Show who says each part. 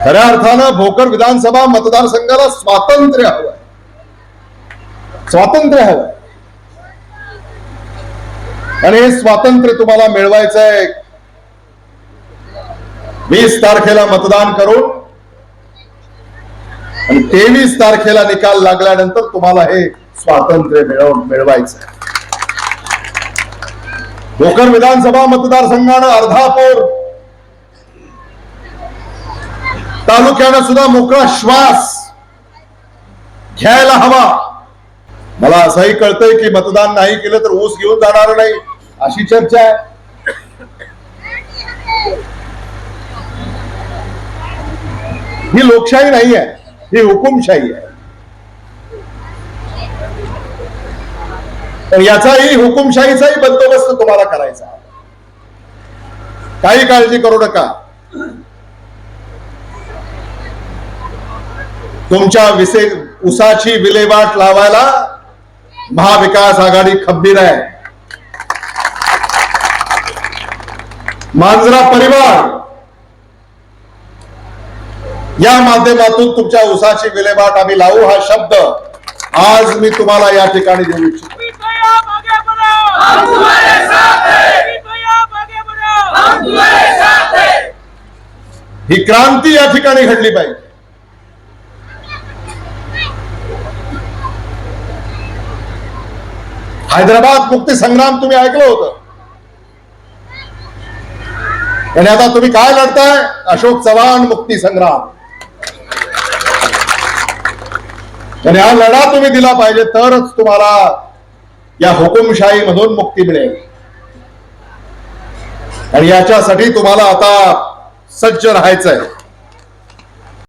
Speaker 1: खऱ्या अर्थानं भोकर विधानसभा मतदारसंघाला स्वातंत्र्य हवं स्वातंत्र्य हवं आणि हे स्वातंत्र्य तुम्हाला मिळवायचंय. वीस तारखेला मतदान करून आणि तेवीस तारखेला निकाल लागल्यानंतर तुम्हाला हे स्वातंत्र्य मिळवून मिळवायचं आहे. भोकर विधानसभा मतदारसंघानं अर्धापूर तालुक्यानं सुद्धा मोकळा श्वास घ्यायला हवा. मला असंही कळतंय की मतदान नाही केलं तर ऊस घेऊन जाणार नाही अशी चर्चा आहे. ही लोकशाही नाही आहे ही हुकुमशाही आहे. तर याचाही हुकुमशाहीचाही बंदोबस्त तुम्हाला करायचा काही काळजी करू नका. तुमच्या विसे उसाची विल्हेवाट लावायला महाविकास आघाडी खंबीर आहे. मांजरा परिवार या माध्यमातून तुमच्या उसाची विल्हेवाट आम्ही लावू हा शब्द आज मी तुम्हाला या ठिकाणी देऊ इच्छितो. ही क्रांती या ठिकाणी घडली पाहिजे. हैदराबाद मुक्ती संग्राम तुम्ही ऐकलं होतं. आणि आता तुम्ही काय लढताय? अशोक चव्हाण मुक्ती संग्राम. आणि हा लढा तुम्ही दिला पाहिजे तरच तुम्हाला या हुकुमशाही मधून मुक्ती मिळेल. आणि याच्यासाठी तुम्हाला आता सज्ज राहायचंय.